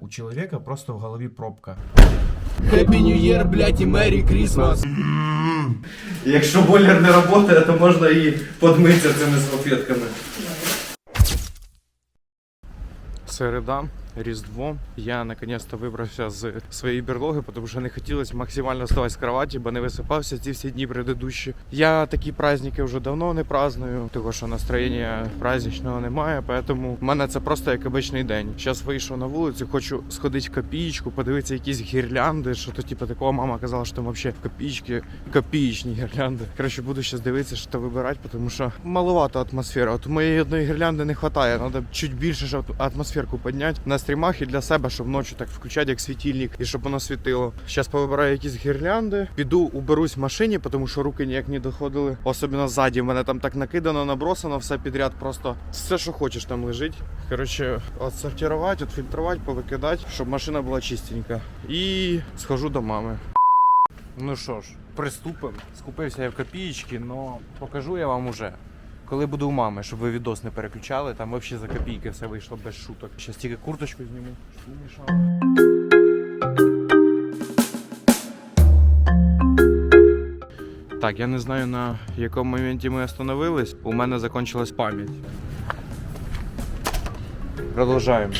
У чоловіка просто в голові пробка. Happy New Year, блядь, і Merry Christmas. Якщо бойлер не працює, то можна і подмитися цими салфетками. Середа, Різдво. Я наконец-то вибрався з своєї берлоги, тому що не хотілося максимально вставати з кроваті, бо не висипався ці всі дні предыдущі. Я такі праздники вже давно не праздную, тому що настроєння праздничного немає, тому в мене це просто як обичний день. Зараз вийшов на вулицю, хочу сходити в копієчку, подивитися якісь гірлянди, що то типу такого мама казала, що там взагалі копійки, копієчні гірлянди. Коротше, буду зараз дивитися, що вибирати, тому що маловато атмосфера. От моєї одної гірлянди не вистачає, треба чуть більше щоб атмосферку підняти на стрімах і для себе, щоб ночі так включати як світильник і щоб воно світило. Зараз повибираю якісь гірлянди, піду уберусь в машині, тому що руки ніяк не доходили. Особливо ззаді. В мене там так накидано, набросано все підряд. Просто все, що хочеш, там лежить. Коротше, отсортувати, отфільтрувати, повикидати, щоб машина була чистенька. І схожу до мами. Ну що ж, приступимо. Скупився я в копієчки, але покажу я вам уже. Коли буду у мами, щоб ви відос не переключали, там взагалі за копійки все вийшло без шуток. Щас тільки курточку зніму. Так, я не знаю на якому моменті ми остановились. У мене закончилась пам'ять. Продовжаємо.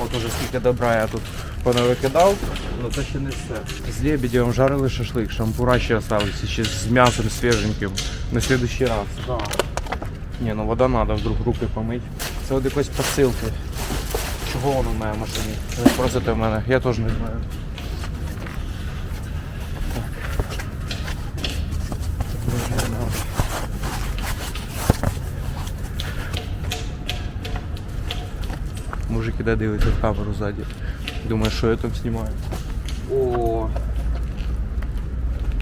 От уже скільки добра я тут понавикидав, але це ще не все. З лебедем жарили шашлик, шампура ще осталися, ще з м'ясом свіженьким. На следующий раз. Ні, ну вода треба, вдруг руки помить. Це от якось посилки. Чого воно в моїй машині? Ви Просите в мене, я теж не знаю. Мужик іде дивиться в камеру ззаді. Думає, що я там знімаю. О,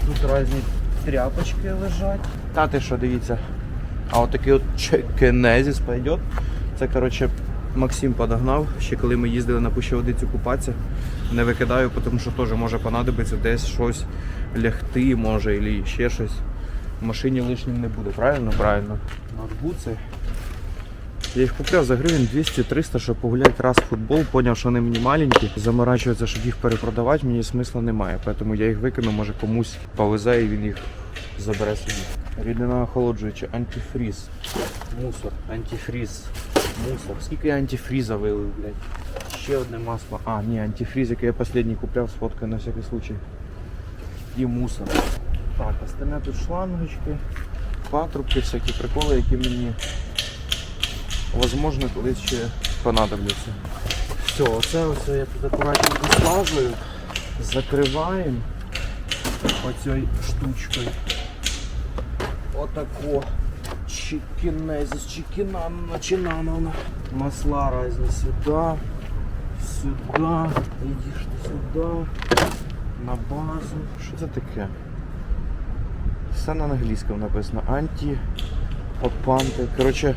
тут різні тряпочки лежать. Та ти що, дивіться. А от такий от чекенезіс пойдет. Це, коротше, Максим подогнав, ще коли ми їздили на Пущеводицю купатися. Не викидаю, тому що теж може понадобиться десь щось лягти, може, або ще щось. В машині лишнім не буде, правильно? Правильно. Ноутбуци. Я їх купляв за гривень 200-300, щоб погуляти раз в футбол, поняв, що вони мені маленькі. Заморачуватися, щоб їх перепродавати, мені смисла немає. Тому я їх викину, може комусь повезе і він їх забере собі. Рідина охолоджуюча, антифріз. Мусор, антифріз. Мусор. Скільки я антифріза вилив, блядь. Ще одне масло. А, ні, антифріз, який я останній купляв, сфоткаю на всякий случай. І мусор. Так, остальне тут шлангочки, патрубки, всякі приколи, які мені возможно колись ще понадобляться. Все, оце оце я тут акуратненько слажую, закриваємо оцею штучкою. Отако. Чикінезіс, чикінана, чинановна. Масла різні сюди, сюди, ідеш ти сюди, на базу. Що це таке? Все на англійському написано. Анті, опанти. Коротше,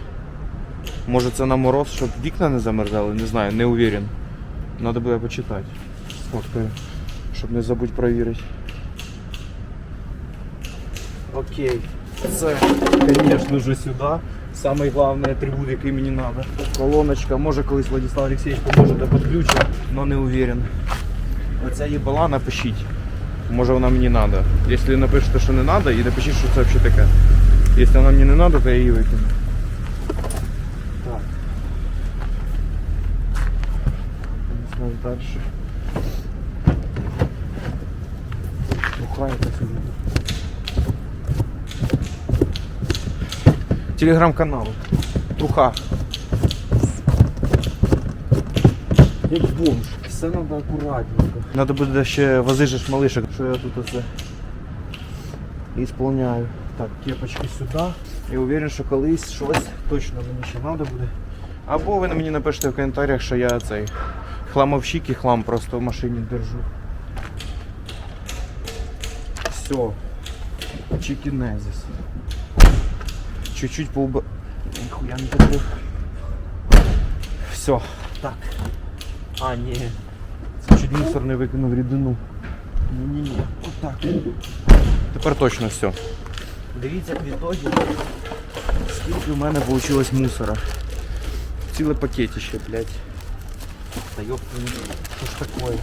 може це на мороз, щоб вікна не замерзали, не знаю, не уверен. Надо буде почитати. Сфоткаю, щоб не забудь провірити. Окей. Це, звісно ж, сюди. Самий головний атрибут, який мені треба. Колоночка, може колись Владислав Олексійович поможе до підключення, але не уверен. Оця їбала напишіть. Може вона мені треба. Якщо напишете, що не треба, і напишіть, що це взагалі таке. Якщо вона мені не треба, то я її викину. Так. Далі. Бухає так Телеграм-канал. Туха. Як бомж. Все треба акуратненько. Надо буде ще возижиш малишок, що я тут оце ісполняю. Так, кепочки сюди. Я уверен, що колись щось точно мені ще треба буде. Або ви мені напишете в коментарях, що я цей хламовщик і хлам просто в машині держу. Все. Чикінезіс. Чуть-чуть поуба... Ніхуя не закрив. Все. Так. А, ні. Це чуть мусор не викинув рідину. Ні-ні-ні. Отак. Тепер точно все. Дивіться в ітогі, скільки в мене вийшло мусора. Ціле пакетище, блядь. Да ёб твою, что ж такое?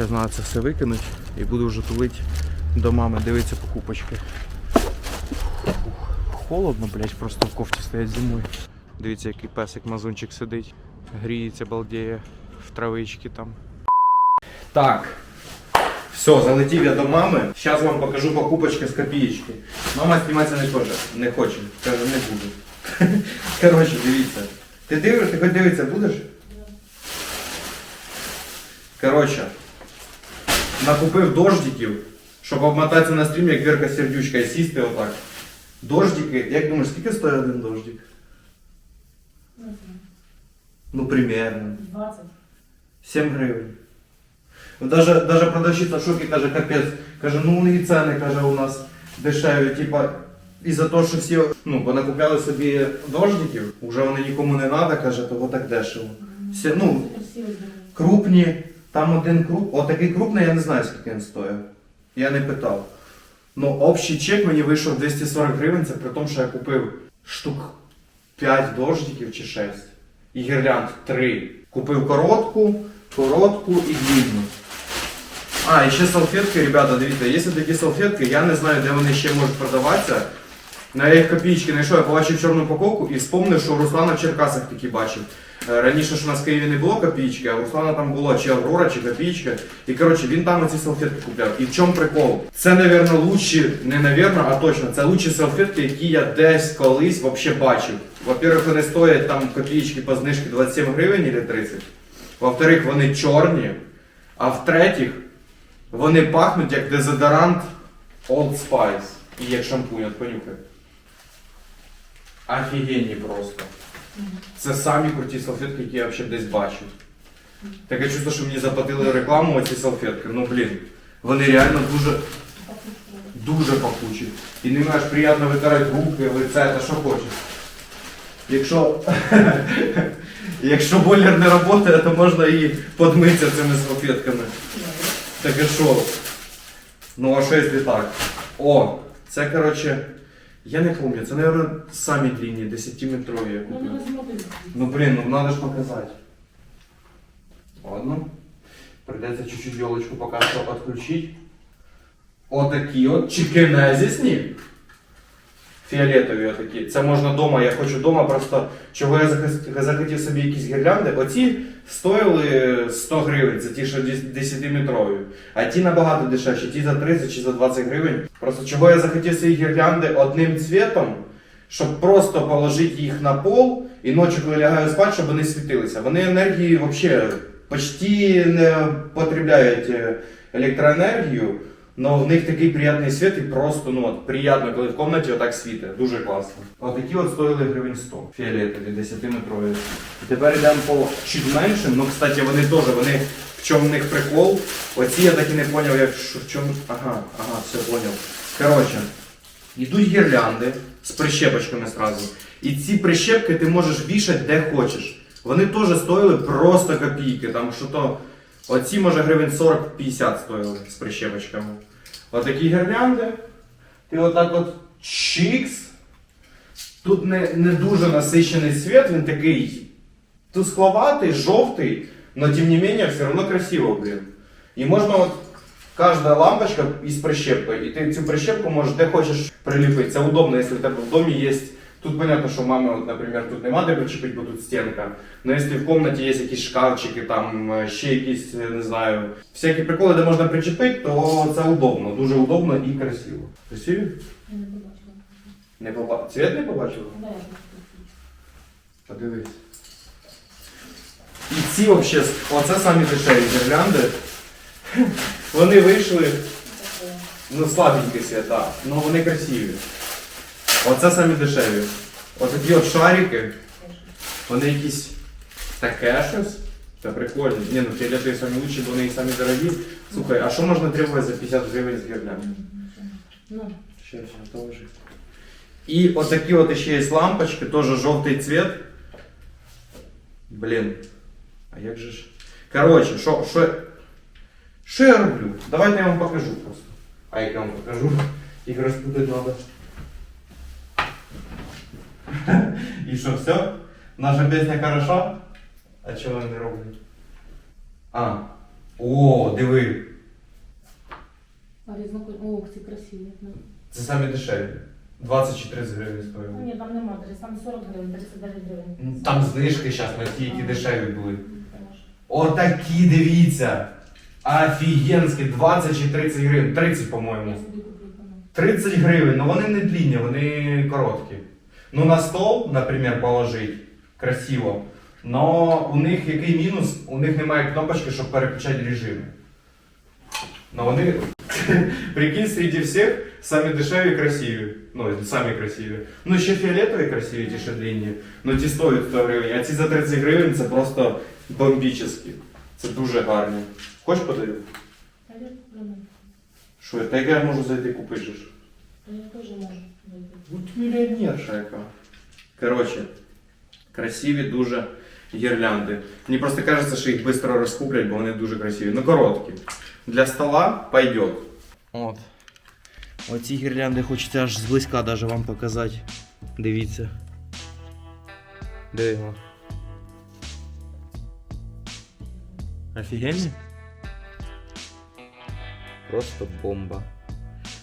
Сейчас треба це все викинути і буду вже тулити до мами, дивитися покупочки. Холодно, блядь, просто в кофті стоять зимою. Дивіться, який песик мазунчик сидить. Гріється, балдіє в травичці там. Так. Все, залетів я до мами. Зараз вам покажу покупочки з копієчки. Мама зніматися не хоче. Не хоче. Каже, не буду. Коротше, дивіться. Ти дивишся, ти хоч дивитися будеш? Коротше, накупив дождиків, щоб обмотатися на стрім, як Вірка Сердючка, і сісти отак. Дождики, як думаєш, скільки стоїть один дождик? Ну, примерно. 20. 7 гривень. Ну, Даже, даже продавщиця в шокі каже, капець. Каже, ну і ціни, каже, у нас дешеві. Типа, і за те, що всі ну, понакупляли собі дождиків, вже вони нікому не треба, каже, того так дешево. Всі, ну, крупні, там один круп, отакий крупний, я не знаю, скільки він стоїть. Я не питав. Ну, общий чек мені вийшов 240 гривень, це при тому, що я купив штук 5 дождиків чи 6. І гірлянд 3. Купив коротку, коротку і длинну. А, і ще салфетки, ребята, дивіться, є такі салфетки, я не знаю, де вони ще можуть продаватися. На їх копійки знайшов, я побачив чорну упаковку і вспомнив, що Руслана в Черкасах такі бачив. Е, Раніше ж у нас в Києві не було копійки, а у Руслана там було чи Аврора, чи копійка. І коротше, він там ці салфетки купляв. І в чому прикол? Це, напевно, лучші, не напевно, а точно, це лучші салфетки, які я десь колись вообще бачив. Во-первых, вони стоять там копійки по знижці 27 гривень або 30. Во-вторых, вони чорні. А в-третіх, вони пахнуть як дезодорант Old Spice. І як шампунь, от понюхай. Офігенні просто. Це самі круті салфетки, які я взагалі десь бачив. Таке чувство, що мені заплатили рекламу оці салфетки. Ну блін, вони реально дуже, дуже пахучі. І ними аж приємно витирати руки, лице та що хочеш. Якщо, якщо бойлер не працює, то можна і подмитися цими салфетками. Так і що? Ну а що якщо так? О, це коротше. Я не пам'ятаю, це, мабуть, самі длинні, 10-метрові я Ну, купив. Ну блин, ну надо ж показать. Ладно. Придется чуть-чуть елочку пока что відключити. Отакі от чекенезісні. Фіолетові отакі. Це можна вдома, я хочу вдома просто, чого я захотів собі якісь гірлянди. Оці стоїли 100 гривень, це ті, що 10-метрові. А ті набагато дешевші, ті за 30 чи за 20 гривень. Просто чого я захотів собі гірлянди одним цвітом, щоб просто положити їх на пол і ночі, коли лягаю спати, щоб вони світилися. Вони енергії взагалі почти не потребляють е, електроенергію, але в них такий приємний світ і просто ну, от, приємно, коли в кімнаті отак світить. Дуже класно. Отакі от стоїли гривень 100 фіолетові, 10-метрові. І тепер йдемо по чуть меншим, ну, кстати, вони теж, вони в чому в них прикол. Оці я так і не зрозумів, як що, в чому. Ага, ага, все поняв. Коротше, Йдуть гірлянди з прищепочками сразу. І ці прищепки ти можеш вішати де хочеш. Вони теж стоїли просто копійки. Там що то оці може гривень 40-50 стоїли з прищепочками. Отакі гірлянди. Ти отак от чікс. Тут не, не дуже насичений світ, він такий тускловатий, жовтий, але тим не менее все одно красиво, блін. І можна от Каждая лампочка із прищепкою, і ти цю прищепку можеш де хочеш приліпити. Це удобно, якщо в тебе в домі є. Тут понятно, що мами, от, наприклад, тут нема де причепити, бо тут стінка. Но якщо в кімнаті є якісь шкафчики, там е, ще якісь, е, не знаю, всякі приколи, де можна причепити, то це удобно, дуже удобно і красиво. Красиві? Не побачила. Не побачив. Цвіт не побачила? Да, я Подивись. І ці взагалі, оце самі дешеві гірлянди. Вони вийшли. Ну, слабенький світ, так. Ну вони красиві. Оце самі дешеві. Отакі от шарики, вони якісь таке щось. Та прикольно. Ні, ну фіолетові самі лучші, бо вони і самі дорогі. Слухай, а що можна требувати за 50 гривень з гірлями? Ну, Ще, ще, то лежить. І отакі от ще є лампочки, теж жовтий цвет. Блін. А як же ж. Коротше, що, що, що я роблю? Давайте я вам покажу просто. А як я вам покажу? Їх розпутати треба. І що, все? Наша пісня хороша? А чого вони не роблять? А. О, диви. А різнокольні. О, ці красиві. Це самі дешеві. 20 чи 30 гривень Ну, ні, там нема, десь там 40 гривень, 39 гривень. Ну, Там знижки зараз на ті, які дешеві були. Ну. Отакі, дивіться. Офігенські, 20 чи 30 гривень. 30, по-моєму. собі куплю канал. 30 гривень, ну вони не длинні, вони короткі. Ну на стол, наприклад, положить красиво. Но у них який мінус? У них немає кнопочки, щоб переключати режими. Но вони, прикинь, серед всіх самі дешеві і красиві. Ну, самі красиві. Ну, ще фіолетові красиві, ті ще длинні. Ну ті стоять 100 гривень, а ці за 30 гривень це просто бомбічні. Це дуже гарні. Хочеш подарю? А я куплю на. Що, та як я можу зайти купити? же ж? Та я теж можу. зайти. От мільйонерша яка. Коротше, красиві дуже гірлянди. Мені просто кажеться, що їх швидко розкуплять, бо вони дуже красиві. Ну короткі. Для стола пойдет. От. Оці гірлянди хочеться аж зблизька даже вам показати. Дивіться. Де його? Офігенні? Просто бомба.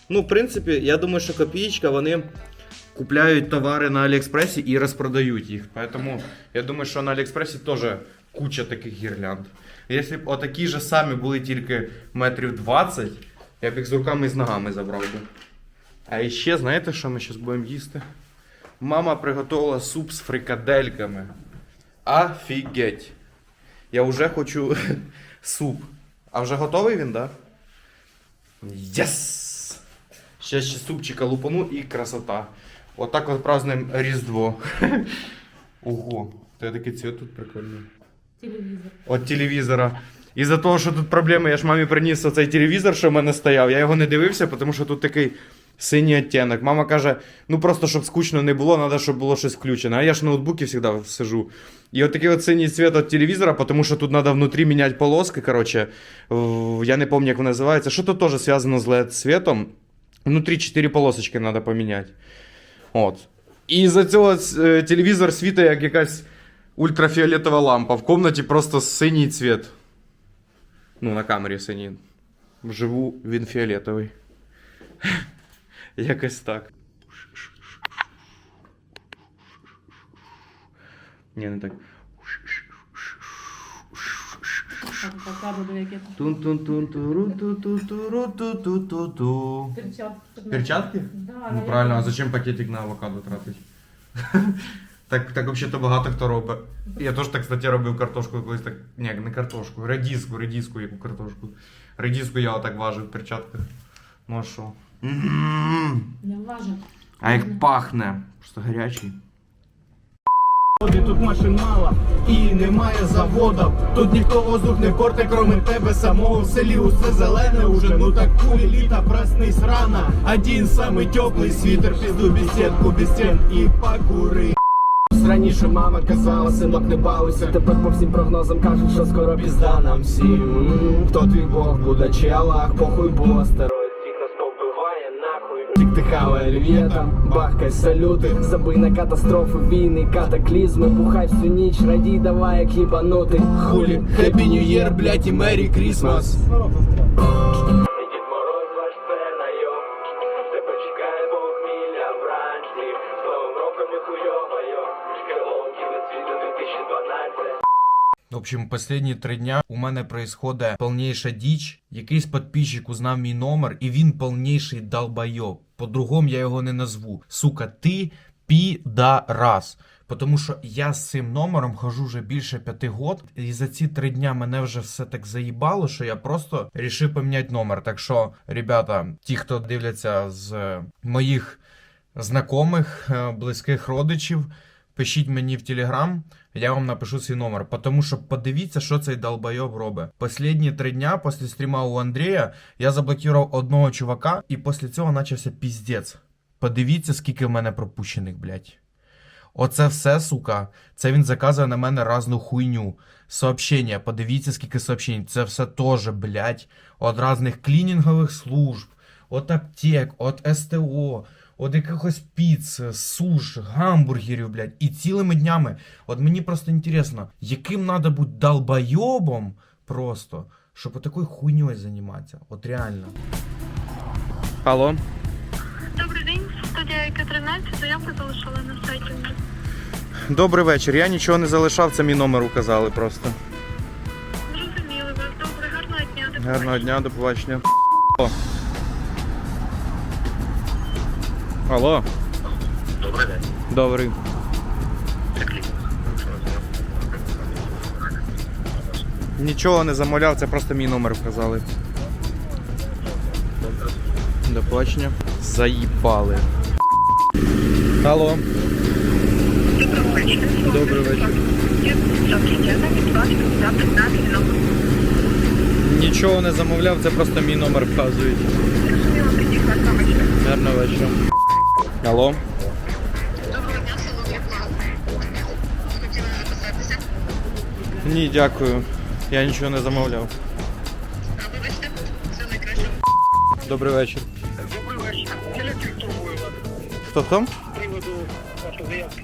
Ну, в принципі, я думаю, що копієчка, вони купляють товари на Аліекспресі і розпродають їх. Поэтому я думаю, що на Аліекспресі теж куча таких гірлянд. Якщо б отакі ж самі були тільки метрів 20, я б їх з руками і з ногами забрав би. А ще, знаєте, що ми зараз будемо їсти? Мама приготувала суп з фрикадельками. Офігеть! Я вже хочу суп. А вже готовий він, так? Да? Єс! Ще ще супчика лупану і красота. Отак от празднуємо Різдво. Ого, це такий цвіт тут прикольний. Телевізор. От телевізора. Із-за того, що тут проблеми, я ж мамі приніс оцей телевізор, що в мене стояв. Я його не дивився, тому що тут такий синій оттінок. Мама каже: ну просто щоб скучно не було, треба, щоб було щось включено. А я ж в ноутбуці завжди сижу. І от такий от синій цвіт від телевізора, тому що тут треба внутрі міняти полоски. Коротше, я не пам'ятаю, як воно називається. Що то теж зв'язано з LED світом. Внутрі 4 полосочки треба поміняти. От. І за цього е, телевізор світить як якась ультрафіолетова лампа. В комнаті просто синій цвіт. Ну, на камері синій. Вживу він фіолетовий. Якось так. Ні, не так. Ту Перчатки. Перчатки? Да, Ну правильно, а зачем пакетик на авокадо тратить? Так, так взагалі багато хто робить. Я теж так, кстати, робив картошку колись так. Ні, не картошку, редиску, редиску, яку картошку. Редиску я отак важив в перчатках. Ну а що? Не влажу. А як пахне. Просто гарячий. Тут машин мало і немає заводів. Тут ніхто воздух не порте, кроме тебе самого в селі усе зелене уже. Ну так кулі літа проснись рано. Один самий теплий світер, пізду без сітку, без стін і покури. Раніше мама казала, синок не балуйся Тепер по всім прогнозам кажуть, що скоро пізда нам всім Хто твій Бог буде, чи Аллах, похуй бо хавай рев'єтам, бахкай салюти. Забий на катастрофи, війни, катаклізми. Бухай всю ніч, радій, давай як їбанути Хулі, Happy New блять, і Merry Christmas В общем, последні три дня у мене происходить повніша діч. Якийсь підписчик узнав мій номер, і він повніший долбойоб. По-другому я його не назву. Сука, ти підарас. Тому що я з цим номером хожу вже більше п'яти год, і за ці три дня мене вже все так заїбало, що я просто рішив поміняти номер. Так що, ребята, ті, хто дивляться з моїх знайомих, е, близьких родичів, пишіть мені в Телеграм, я вам напишу свій номер. Тому що подивіться, що цей долбойоб робить. Послідні три дня після стріма у Андрія я заблокував одного чувака, і після цього почався піздець. Подивіться, скільки в мене пропущених, блядь. Оце все, сука. Це він заказує на мене разну хуйню. Сообщення, подивіться, скільки сообщень. Це все теж, блядь, от разних клінінгових служб, от аптек, от СТО, от якихось піц, суш, гамбургерів, блядь, і цілими днями. От мені просто інтересно, яким треба бути долбойобом просто, щоб такою хуйньою займатися. От реально. Алло. Добрий день, студія ІК-13, заявку залишили на сайті. Добрий вечір. Я нічого не залишав, це мій номер указали просто. Зрозуміли вас. Добре, гарного дня. До Гарного дня, до побачення. Алло. Добрий день. Добрий. Нічого не замовляв, це просто мій номер вказали. До побачення. Заїбали. Алло. Доброго вечора. Добрий вечір. Нічого не замовляв, це просто мій номер вказують. Гарного вечора. Алло. Доброго дня, село В'єтнам. Хотіли записатися. Ні, дякую. Я нічого не замовляв. А вибачте, це найкраще. Добрий вечір. Добрий вечір. Електрик турбує вас Хто хто? з приводу вашої заявки.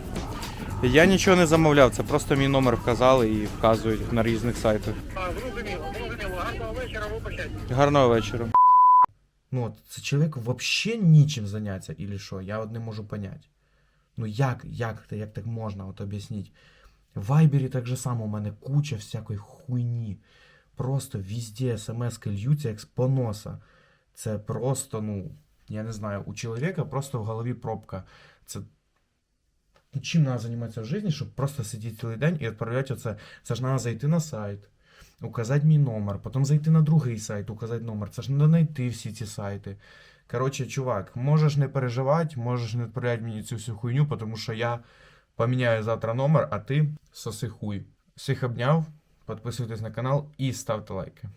Я нічого не замовляв, це просто мій номер вказали і вказують на різних сайтах. А, зрозуміло, зрозуміло. Гарного вечора, вибачайте. Гарного вечора. Ну от це чоловік взагалі нічим зайнятися, или що? Я от не можу понять. Ну як, як, як так можна от об'ясніть? В Вайбері так же само у мене куча всякої хуйні. Просто везде смс льються як з поноса. Це просто, ну, я не знаю, у чоловіка просто в голові пробка. Це чим треба займатися в житті, щоб просто сидіти цілий день і відправляти оце. Це ж треба зайти на сайт, указати мій номер, потім зайти на другий сайт, указати номер. Це ж не знайти всі ці сайти. Коротше, чувак, можеш не переживати, можеш не відправляти мені цю всю хуйню, тому що я поміняю завтра номер, а ти соси хуй. Всіх обняв, підписуйтесь на канал і ставте лайки.